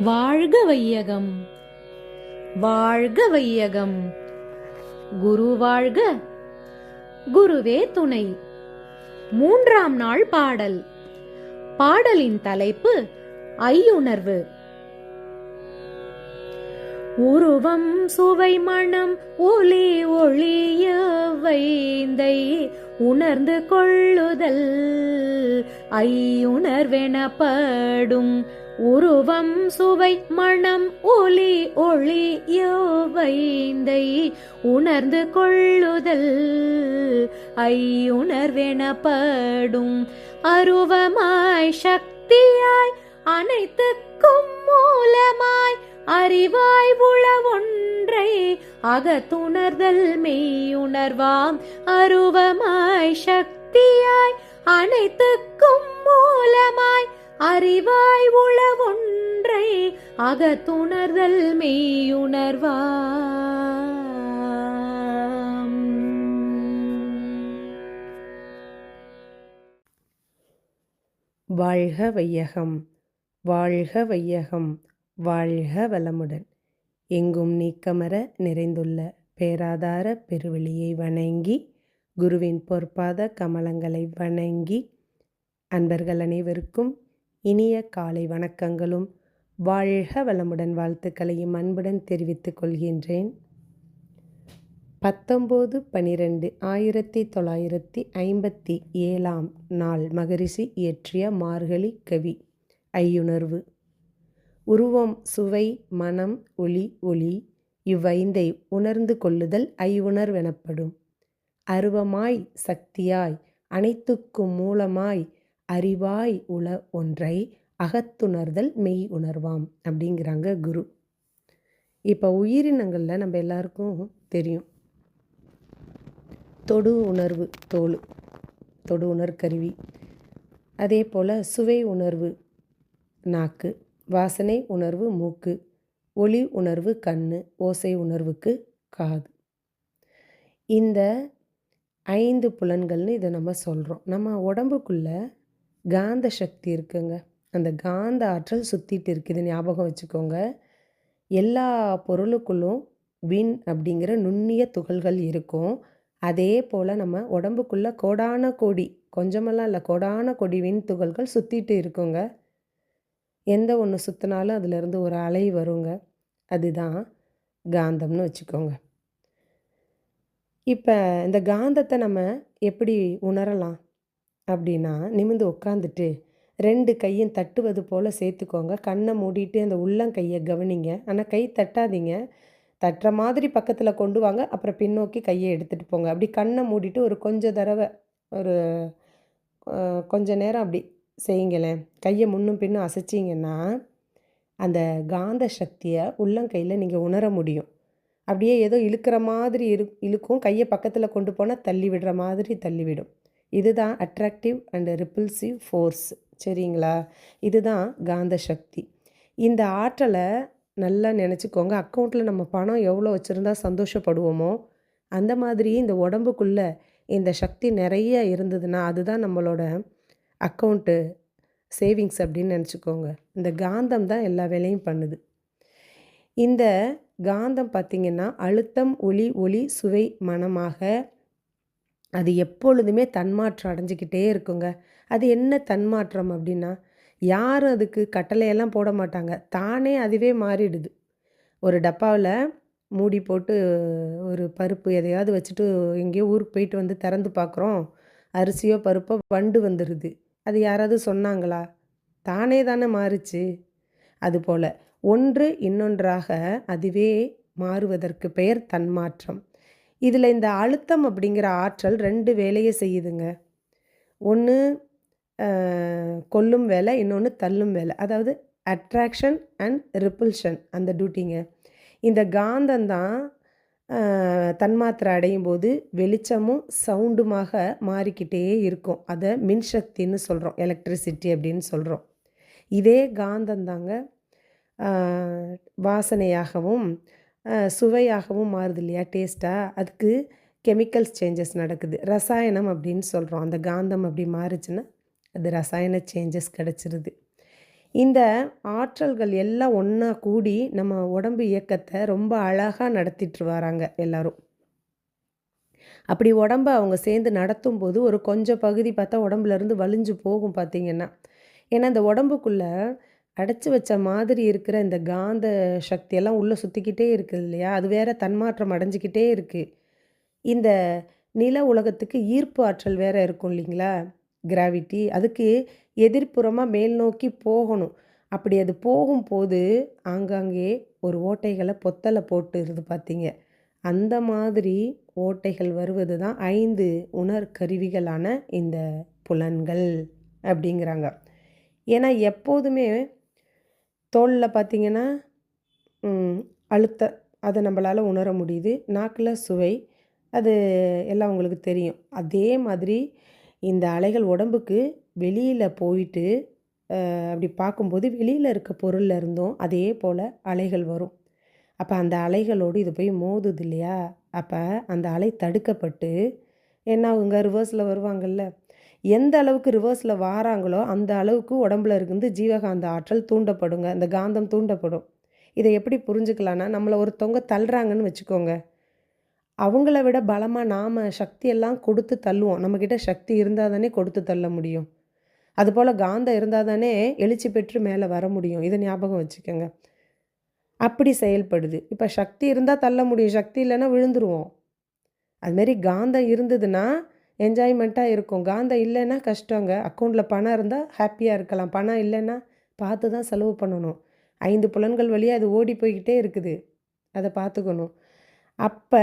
வாழ்க வையகம். வாழ்க வையகம். குரு வாழ்க. குருவே துணை. மூன்றாம் நாள் பாடல். பாடலின் தலைப்பு ஐயுணர்வு. உருவம் சுவை மணம் ஒளி ஒளிய வைந்தை உணர்ந்து கொள்ளுதல். ஐயுணர்வெனப்படும் உருவம் சுவை மணம் ஒளி ஒளி வைந்தை உணர்ந்து கொள்ளுதல். ஐயுணர்வெனப்படும் அருவமாய் சக்தியாய் அனைத்துக்கும் மூலமாய் அறிவாய் உளவொன்றை அகத்துணர்தல் மெய்யுணர்வாம். அருவமாய் சக்தியாய் அனைத்துக்கும் மூலமாய் அறிவாய் உளவொன்றை அகத்துணர்தல் மெய்யுணர்வா வாழ்க வையகம் வாழ்க வையகம் வாழ்க வளமுடன். எங்கும் நீக்கமர நிறைந்துள்ள பேராதார பெருவெளியை வணங்கி குருவின் பொற்பாத கமலங்களை வணங்கி அன்பர்கள் அனைவருக்கும் இனிய காலை வணக்கங்களும். வாழ்க வளமுடன் வாழ்த்துக்களையும் அன்புடன் தெரிவித்துக் கொள்கின்றேன். பத்தொம்போது பனிரெண்டு ஆயிரத்தி தொள்ளாயிரத்தி ஐம்பத்தி ஏழாம் நாள் மகரிஷி இயற்றிய மார்கழி கவி ஐயுணர்வு. உருவம் சுவை மனம் ஒளி ஒளி இவ்வைந்தை உணர்ந்து கொள்ளுதல் ஐயுணர்வெனப்படும். அருவமாய் சக்தியாய் அனைத்துக்கும் மூலமாய் அறிவாய் உள ஒன்றை அகத்துணர்தல் மெய் உணர்வாம் அப்படிங்கிறாங்க குரு. இப்போ உயிரினங்களில் நம்ம எல்லாருக்கும் தெரியும். தொடு உணர்வு தோல் தொடு உணர்கருவி. அதே போல் சுவை உணர்வு நாக்கு வாசனை உணர்வு மூக்கு ஒளி உணர்வு கண் ஓசை உணர்வுக்கு காது. இந்த ஐந்து புலன்கள்னு இதை நம்ம சொல்கிறோம் நம்ம உடம்புக்குள்ளே காந்த சக்தி இருக்குங்க. அந்த காந்த ஆற்றல் சுற்றிட்டு இருக்குது. ஞாபகம் வச்சுக்கோங்க. எல்லா பொருளுக்குள்ளும் விண் அப்படிங்கிற நுண்ணிய துகள்கள் இருக்கும். அதே போல் நம்ம உடம்புக்குள்ளே கோடான கோடி கொஞ்சமெல்லாம் இல்லை கோடான கொடி விண் துகள்கள் சுற்றிட்டு இருக்குங்க. எந்த ஒன்று சுற்றினாலும் அதுலேருந்து ஒரு அலை வருங்க. அதுதான் காந்தம்னு வச்சுக்கோங்க. இப்போ இந்த காந்தத்தை நம்ம எப்படி உணரலாம்? அப்படின்னா நிமிந்து உட்காந்துட்டு ரெண்டு கையும் தட்டுவது போல் சேர்த்துக்கோங்க. கண்ணை மூடிட்டு அந்த உள்ளங்கையை கவனிங்க. ஆனால் கை தட்டாதீங்க. தட்டுற மாதிரி பக்கத்தில் கொண்டு வாங்க. அப்புறம் பின்னோக்கி கையை எடுத்துகிட்டு போங்க. அப்படி கண்ணை மூடிட்டு ஒரு கொஞ்ச தடவை ஒரு கொஞ்ச நேரம் அப்படி செய்யுங்களேன். கையை முன்னும் பின்னும் அசைச்சிங்கன்னா அந்த காந்த சக்தியை உள்ளங்கையில் நீங்கள் உணர முடியும். அப்படியே ஏதோ இழுக்கிற மாதிரி இரு இழுக்கும். கையை பக்கத்தில் கொண்டு போனால் தள்ளி விடுற மாதிரி தள்ளிவிடும் இதுதான் அட்ராக்டிவ் அண்ட் ரிப்பல்சிவ் ஃபோர்ஸ் சரிங்களா? இதுதான் காந்த சக்தி. இந்த ஆற்றலை நல்லா நினச்சிக்கோங்க. அக்கௌண்ட்டில் நம்ம பணம் எவ்வளோ வச்சுருந்தா சந்தோஷப்படுவோமோ அந்த மாதிரி இந்த உடம்புக்குள்ளே இந்த சக்தி நிறைய இருந்ததுன்னா அதுதான் நம்மளோட அக்கௌண்ட்டு சேவிங்ஸ் அப்படின்னு நினச்சிக்கோங்க. இந்த காந்தம் தான் எல்லா வேலையும் பண்ணுது. இந்த காந்தம் பார்த்திங்கன்னா அழுத்தம் ஒளி ஒளி சுவை மனமாக அது எப்பொழுதுமே தன்மாற்றம் அடைஞ்சிக்கிட்டே இருக்குங்க. அது என்ன தன்மாற்றம் அப்படின்னா யாரும் அதுக்கு கட்டளையெல்லாம் போட மாட்டாங்க. தானே அதுவே மாறிடுது. ஒரு டப்பாவில் மூடி போட்டு ஒரு பருப்பு எதையாவது வச்சுட்டு எங்கேயோ ஊருக்கு போயிட்டு வந்து திறந்து பார்க்குறோம். அரிசியோ பருப்போ வண்டு வந்துடுது அது யாராவது சொன்னாங்களா? தானே தானே மாறுச்சு. அதுபோல் ஒன்று இன்னொன்றாக அதுவே மாறுவதற்கு பெயர் தன்மாற்றம். இதில் இந்த அழுத்தம் அப்படிங்கிற ஆற்றல் ரெண்டு வேலையை செய்யுதுங்க. ஒன்று கொல்லும் வேலை இன்னொன்று தள்ளும் வேலை. அதாவது அட்ராக்ஷன் அண்ட் ரிப்புல்ஷன் அந்த டியூட்டிங்க இந்த காந்தந்தான் தன்மாத்திரை அடையும் போது வெளிச்சமும் சவுண்டுமாக மாறிக்கிட்டே இருக்கும். அதை மின்சக்தின்னு சொல்கிறோம் எலக்ட்ரிசிட்டி அப்படின்னு சொல்கிறோம் இதே காந்தந்தாங்க வாசனையாகவும் சுவையாகவும் மாறுது இல்லையா? டேஸ்ட்டாக அதுக்கு கெமிக்கல்ஸ் சேஞ்சஸ் நடக்குது. ரசாயனம் அப்படின்னு சொல்கிறோம் அந்த காந்தம் அப்படி மாறுச்சுன்னா அது ரசாயன சேஞ்சஸ் கிடச்சிருது. இந்த ஆற்றல்கள் எல்லாம் ஒன்றா கூடி நம்ம உடம்பு இயக்கத்தை ரொம்ப அழகாக நடத்திட்டு வராங்க எல்லோரும். அப்படி உடம்ப அவங்க சேர்ந்து நடத்தும் போது ஒரு கொஞ்சம் பகுதி பார்த்தா உடம்புலேருந்து வலிஞ்சு போகும் பார்த்திங்கன்னா ஏன்னா இந்த உடம்புக்குள்ளே அடைச்சி வச்ச மாதிரி இருக்கிற இந்த காந்த சக்தியெல்லாம் உள்ளே சுற்றிக்கிட்டே இருக்குது இல்லையா? அது வேற தன்மாற்றம் அடைஞ்சிக்கிட்டே இருக்குது இந்த நில உலகத்துக்கு ஈர்ப்பு ஆற்றல் வேற இருக்கும் இல்லைங்களா? கிராவிட்டி அதுக்கு எதிர்ப்புறமாக மேல் நோக்கி போகணும். அப்படி அது போகும்போது ஆங்காங்கே ஒரு ஓட்டைகளை பொத்தலை போட்டுருது பார்த்தீங்க. அந்த மாதிரி ஓட்டைகள் வருவது தான் ஐந்து உணர் கருவிகளான இந்த புலன்கள் அப்படிங்கிறாங்க. ஏன்னா எப்போதுமே தோலில் பார்த்தீங்கன்னா அழுத்த அதை நம்மளால் உணர முடியுது. நாக்கில் சுவை அது எல்லாம் உங்களுக்கு தெரியும். அதே மாதிரி இந்த அலைகள் உடம்புக்கு வெளியில் போயிட்டு அப்படி பார்க்கும்போது வெளியில் இருக்க பொருள்ல இருந்தும் அதே போல் அலைகள் வரும். அப்போ அந்த அலைகளோடு இது போய் மோதுது இல்லையா? அப்போ அந்த அலை தடுக்கப்பட்டு என்ன அவங்க ரிவர்ஸில் வருவாங்கல்ல? எந்த அளவுக்கு ரிவர்ஸில் வாராங்களோ அந்த அளவுக்கு உடம்புல இருந்து ஜீவகாந்த ஆற்றல் தூண்டப்படுங்க. அந்த காந்தம் தூண்டப்படும். இதை எப்படி புரிஞ்சுக்கலான்னா நம்மளை ஒருத்தவங்க தள்ளுறாங்கன்னு வச்சுக்கோங்க. அவங்கள விட பலமாக நாம் சக்தியெல்லாம் கொடுத்து தள்ளுவோம். நம்மக்கிட்ட சக்தி இருந்தால் தானே கொடுத்து தள்ள முடியும். அதுபோல் காந்தம் இருந்தால் தானே எழுச்சி பெற்று மேலே வர முடியும். இதை ஞாபகம் வச்சுக்கோங்க. அப்படி செயல்படுது. இப்போ சக்தி இருந்தால் தள்ள முடியும். சக்தி இல்லைன்னா விழுந்துருவோம். அதுமாரி காந்தம் இருந்ததுன்னா என்ஜாய்மெண்ட்டாக இருக்கும். காந்தம் இல்லைன்னா கஷ்டங்க. அக்கௌண்ட்டில் பணம் இருந்தால் ஹாப்பியாக இருக்கலாம். பணம் இல்லைன்னா பார்த்து தான் செலவு பண்ணணும். ஐந்து புலன்கள் வழியாக அது ஓடி போய்கிட்டே இருக்குது. அதை பார்த்துக்கணும். அப்போ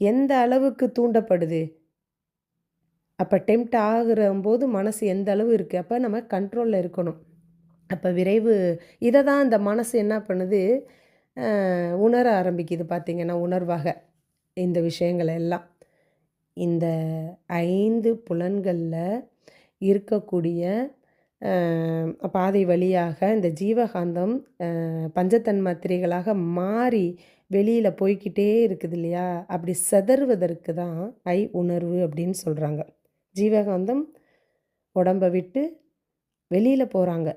எந்த அளவுக்கு தூண்டப்படுது? அப்போ டெம்ட் ஆகிறம்போது போது மனசு எந்த அளவு இருக்குது அப்போ நம்ம கண்ட்ரோலில் இருக்கணும். அப்போ விரைவு இதை தான் இந்த மனசு என்ன பண்ணுது? உணர ஆரம்பிக்குது. பார்த்திங்கன்னா உணர்வாக. இந்த விஷயங்களை எல்லாம். இந்த ஐந்து புலன்களில் இருக்கக்கூடிய பாதை வழியாக இந்த ஜீவகாந்தம் அஹ், பஞ்சதன்மாத்திரைகளாக மாறி வெளியில் போய்கிட்டே இருக்குது இல்லையா அப்படி செதறுவதற்கு தான் ஐ உணர்வு அப்படின்னு சொல்கிறாங்க ஜீவகாந்தம் உடம்பை விட்டு வெளியில் போகிறாங்க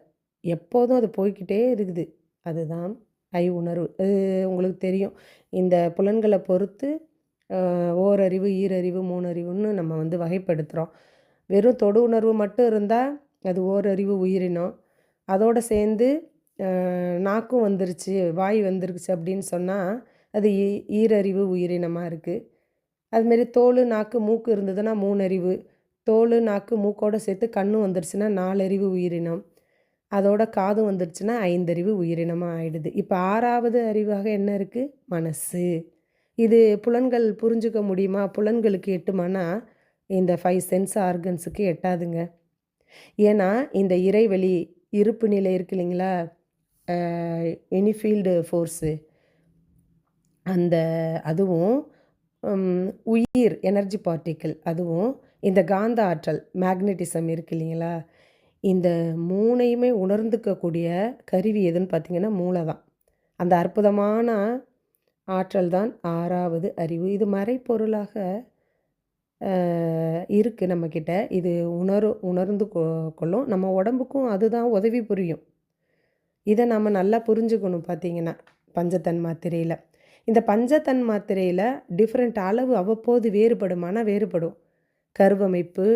எப்போதும் அது போய்க்கிட்டே இருக்குது. அதுதான் ஐ உணர்வு. அது உங்களுக்கு தெரியும். இந்த புலன்களை பொறுத்து ஓரறிவு ஈரறிவு மூணறிவுன்னு நம்ம வந்து வகைப்படுத்துகிறோம் வெறும் தொடு உணர்வு மட்டும் இருந்தால் அது ஓரறிவு உயிரினம். அதோடு சேர்ந்து நாக்கும் வந்துருச்சு வாய் வந்துருச்சு அப்படின்னு சொன்னால் அது ஈ ஈரறிவு உயிரினமாக இருக்குது அதுமாரி தோல் நாக்கு மூக்கு இருந்ததுன்னா மூணறிவு. தோல் நாக்கு மூக்கோட சேர்த்து கண்ணு வந்துருச்சுன்னா நாலறிவு உயிரினம். அதோட காதும் வந்துருச்சுன்னா ஐந்தறிவு உயிரினமாக ஆயிடுது. இப்போ ஆறாவது அறிவாக என்ன இருக்குது மனசு. இது புலன்கள் புரிஞ்சுக்க முடியுமா? புலன்களுக்கு எட்டுமானா? இந்த ஃபைவ் சென்ஸ் ஆர்கன்ஸுக்கு எட்டாதுங்க. ஏன்னா இந்த இறைவெளி இருப்பு நிலை இருக்கு இல்லைங்களா? எனிஃபீல்டு ஃபோர்ஸு அந்த அதுவும் உயிர் எனர்ஜி பார்ட்டிக்கிள் அதுவும் இந்த காந்த ஆற்றல் மேக்னட்டிசம் இருக்கு இல்லைங்களா? இந்த மூணையுமே உணர்ந்துக்கக்கூடிய கருவி எதுன்னு பார்த்தீங்கன்னா மூளை தான் அந்த அற்புதமான ஆற்றல் தான் ஆறாவது அறிவு. இது மறைப்பொருளாக இருக்குது நம்மக்கிட்ட இது உணரு உணர்ந்து கொ கொள்ளும். நம்ம உடம்புக்கும் அதுதான் உதவி புரியும். இதை நம்ம நல்லா புரிஞ்சுக்கணும் பார்த்தீங்கன்னா பஞ்சத்தன் மாத்திரையில். இந்த பஞ்சத்தன் மாத்திரையில் டிஃப்ரெண்ட் அளவு அவ்வப்போது வேறுபடும் ஆனால் வேறுபடும். கருவமைப்பு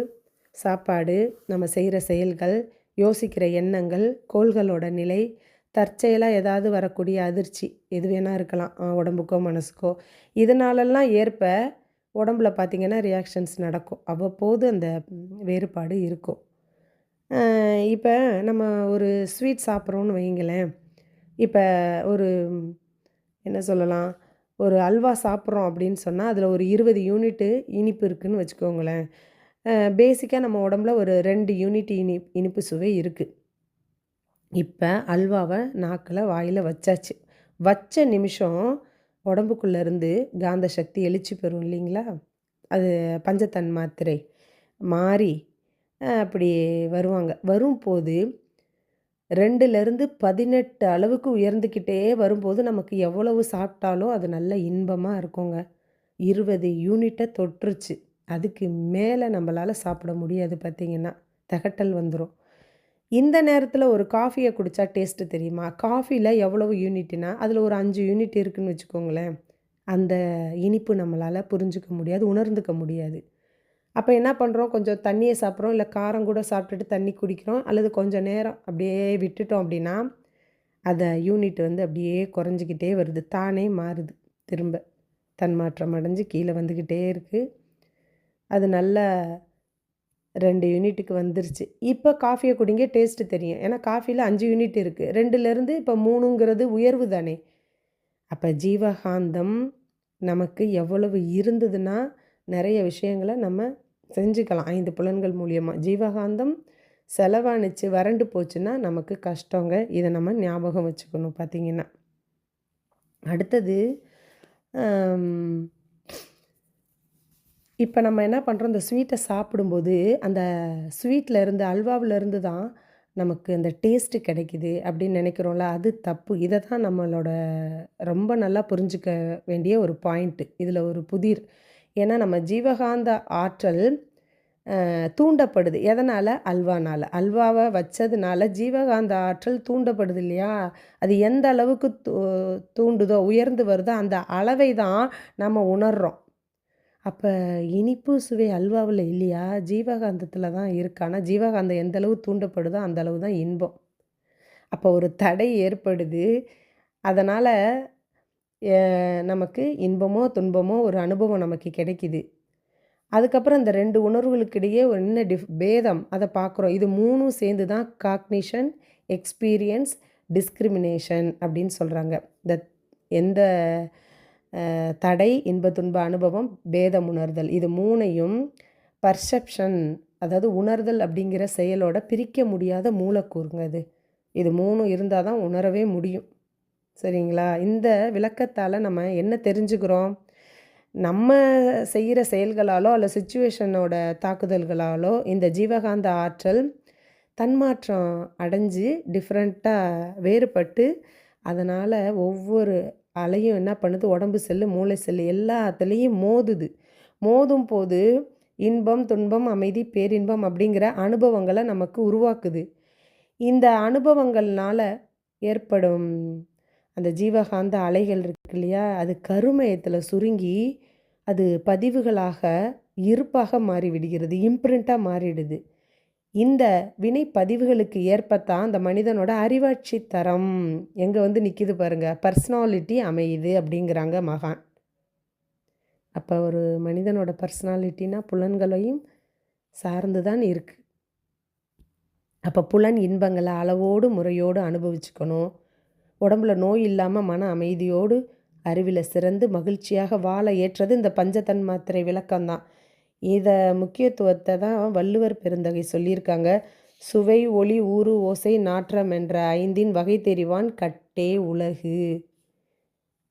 சாப்பாடு நம்ம செய்கிற செயல்கள் யோசிக்கிற எண்ணங்கள் கோள்களோட நிலை தற்செயலாக ஏதாவது வரக்கூடிய அதிர்ச்சி எது வேணால் இருக்கலாம் உடம்புக்கோ மனசுக்கோ. இதனாலெல்லாம் ஏற்ப உடம்புல பார்த்திங்கன்னா ரியாக்ஷன்ஸ் நடக்கும். அவ்வப்போது அந்த வேறுபாடு இருக்கும். இப்போ நம்ம ஒரு ஸ்வீட் சாப்பிட்றோன்னு வைங்களேன் இப்போ ஒரு என்ன சொல்லலாம் ஒரு அல்வா சாப்பிட்றோம் அப்படின்னு சொன்னால் அதில் ஒரு இருபது யூனிட்டு இனிப்பு இருக்குதுன்னு வச்சுக்கோங்களேன். பேசிக்காக நம்ம உடம்புல ஒரு ரெண்டு யூனிட் இனி இனிப்பு சுவை இருக்குது இப்போ அல்வாவை நாக்கில் வாயில் வச்சாச்சு. வச்ச நிமிஷம் உடம்புக்குள்ளேருந்து காந்த சக்தி எழுச்சி பெறும் இல்லைங்களா? அது பஞ்சத்தன் மாத்திரை மாறி அப்படி வருவாங்க. வரும்போது ரெண்டுலேருந்து பதினெட்டு அளவுக்கு உயர்ந்துக்கிட்டே வரும்போது நமக்கு எவ்வளவு சாப்பிட்டாலும் அது நல்ல இன்பமாக இருக்குங்க. இருபது யூனிட்டை தொற்றுச்சு. அதுக்கு மேலே நம்மளால் சாப்பிட முடியாது பார்த்தீங்கன்னா தகட்டல் வந்துடும் இந்த நேரத்தில் ஒரு காஃபியை குடித்தா டேஸ்ட்டு தெரியுமா? காஃபியில் எவ்வளவு யூனிட்னா அதில் ஒரு அஞ்சு யூனிட் இருக்குதுன்னு வச்சுக்கோங்களேன். அந்த இனிப்பு நம்மளால் புரிஞ்சுக்க முடியாது உணர்ந்துக்க முடியாது. அப்போ என்ன பண்ணுறோம் கொஞ்சம் தண்ணியை சாப்பிட்றோம். இல்லை காரம் கூட சாப்பிட்டுட்டு தண்ணி குடிக்கிறோம். அல்லது கொஞ்சம் நேரம் அப்படியே விட்டுட்டோம் அப்படின்னா அதை யூனிட் வந்து அப்படியே குறைஞ்சிக்கிட்டே வருது. தானே மாறுது. திரும்ப தன்மாற்றம் அடைஞ்சு கீழே வந்துக்கிட்டே இருக்குது அது நல்ல ரெண்டு யூனிட்டுக்கு வந்துருச்சு. இப்போ காஃபியை குடிங்க டேஸ்ட்டு தெரியும். ஏன்னா காஃபியில் அஞ்சு யூனிட் இருக்குது ரெண்டுலேருந்து இப்போ மூணுங்கிறது உயர்வு தானே. அப்போ ஜீவகாந்தம் நமக்கு எவ்வளவு இருந்ததுன்னா நிறைய விஷயங்களை நம்ம செஞ்சுக்கலாம். ஐந்து புலன்கள் மூலியமாக ஜீவகாந்தம் செலவாணிச்சு வறண்டு போச்சுன்னா நமக்கு கஷ்டங்க. இதை நம்ம ஞாபகம் வச்சுக்கணும் பார்த்திங்கன்னா. அடுத்தது இப்போ நம்ம என்ன பண்ணுறோம் இந்த ஸ்வீட்டை சாப்பிடும்போது அந்த ஸ்வீட்டில் இருந்து அல்வாவில் இருந்து தான் நமக்கு அந்த டேஸ்ட்டு கிடைக்குது அப்படின்னு நினைக்கிறோம்ல அது தப்பு. இதை தான் நம்மளோட ரொம்ப நல்லா புரிஞ்சுக்க வேண்டிய ஒரு பாயிண்ட்டு இதில் ஒரு புதிர். ஏன்னா நம்ம ஜீவகாந்த ஆற்றல் தூண்டப்படுது. எதனால்? அல்வானால். அல்வாவை வச்சதுனால ஜீவகாந்த ஆற்றல் தூண்டப்படுது இல்லையா? அது எந்த அளவுக்கு தூ தூண்டுதோ உயர்ந்து வருதோ அந்த அளவை தான் நம்ம உணர்கிறோம் அப்போ இனிப்பு சுவை அல்வாவில் இல்லையா? ஜீவகாந்தத்தில் தான் இருக்கு. ஆனால் ஜீவகாந்தம் எந்த அளவு தூண்டப்படுதோ அந்த அளவு தான் இன்பம். அப்போ ஒரு தடை ஏற்படுது. அதனால் நமக்கு இன்பமோ துன்பமோ ஒரு அனுபவம் நமக்கு கிடைக்கிது. அதுக்கப்புறம் இந்த ரெண்டு உணர்வுகளுக்கு இடையே ஒரு என்ன டிஃப் பேதம். அதை பார்க்குறோம் இது மூணும் சேர்ந்து தான் காக்னிஷன் எக்ஸ்பீரியன்ஸ் டிஸ்கிரிமினேஷன் அப்படின்னு சொல்கிறாங்க இந்த எந்த தடை இன்ப துன்ப அனுபவம் பேதம் உணர்தல். இது மூணையும் பர்செப்ஷன் அதாவது உணர்தல் அப்படிங்கிற செயலோட பிரிக்க முடியாத மூலக்கூறுங்க அது இது மூணும் இருந்தால் தான் உணரவே முடியும். சரிங்களா? இந்த விளக்கத்தால் நம்ம என்ன தெரிஞ்சுக்கிறோம்? நம்ம செய்கிற செயல்களாலோ அல்ல சுச்சுவேஷனோட தாக்குதல்களாலோ இந்த ஜீவகாந்த ஆற்றல் தன்மாற்றம் அடைஞ்சு டிஃப்ரெண்ட்டாக வேறுபட்டு அதனால் ஒவ்வொரு அலையும் என்ன பண்ணுது? உடம்பு செல்லு மூளை செல்லு எல்லாத்துலேயும் மோதுது. மோதும் போது இன்பம் துன்பம் அமைதி பேரின்பம் அப்படிங்கிற அனுபவங்களை நமக்கு உருவாக்குது. இந்த அனுபவங்கள்னால ஏற்படும் அந்த ஜீவகாந்த அலைகள் இருக்கு இல்லையா? அது கருமயத்தில் சுருங்கி அது பதிவுகளாக இருப்பாக மாறிவிடுகிறது இம்ப்ரிண்ட்டாக மாறிடுது. இந்த வினை பதிவுகளுக்கு ஏற்பத்தான் அந்த மனிதனோட அறிவாட்சி தரம் எங்கே வந்து நிற்கிது பாருங்கள் பர்சனாலிட்டி அமையுது அப்படிங்கிறாங்க மகான். அப்போ ஒரு மனிதனோட பர்சனாலிட்டினா புலன்களையும் சார்ந்து தான் இருக்குது அப்போ புலன் இன்பங்களை அளவோடு முறையோடு அனுபவிச்சுக்கணும். உடம்புல நோய் இல்லாமல் மன அமைதியோடு அறிவில் சிறந்து மகிழ்ச்சியாக வாழ ஏற்றது இந்த பஞ்சதன் மாத்திரை விளக்கம்தான். இதை முக்கியத்துவத்தை தான் வள்ளுவர் பெருந்தகை சொல்லியிருக்காங்க. சுவை ஒளி ஊறு ஓசை நாற்றம் என்ற ஐந்தின் வகை தெரிவான் கட்டே உலகு.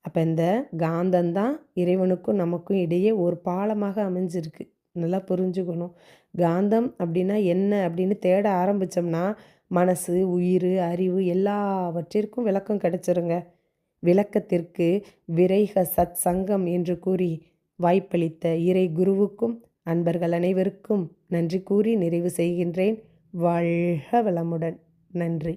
அப்போ இந்த காந்தந்தான் இறைவனுக்கும் நமக்கும் இடையே ஒரு பாலமாக அமைஞ்சிருக்கு. நல்லா புரிஞ்சுக்கணும். காந்தம் அப்படின்னா என்ன அப்படின்னு தேட ஆரம்பித்தோம்னா மனசு உயிர் அறிவு எல்லாவற்றிற்கும் விளக்கம் கிடைச்சிருங்க. விளக்கத்திற்கு விரைக சத் சங்கம் என்று கூறி வாய்ப்பளித்த இறை குருவுக்கும் அன்பர்கள் அனைவருக்கும் நன்றி கூறி நிறைவு செய்கின்றேன். வாழ்க வளமுடன். நன்றி.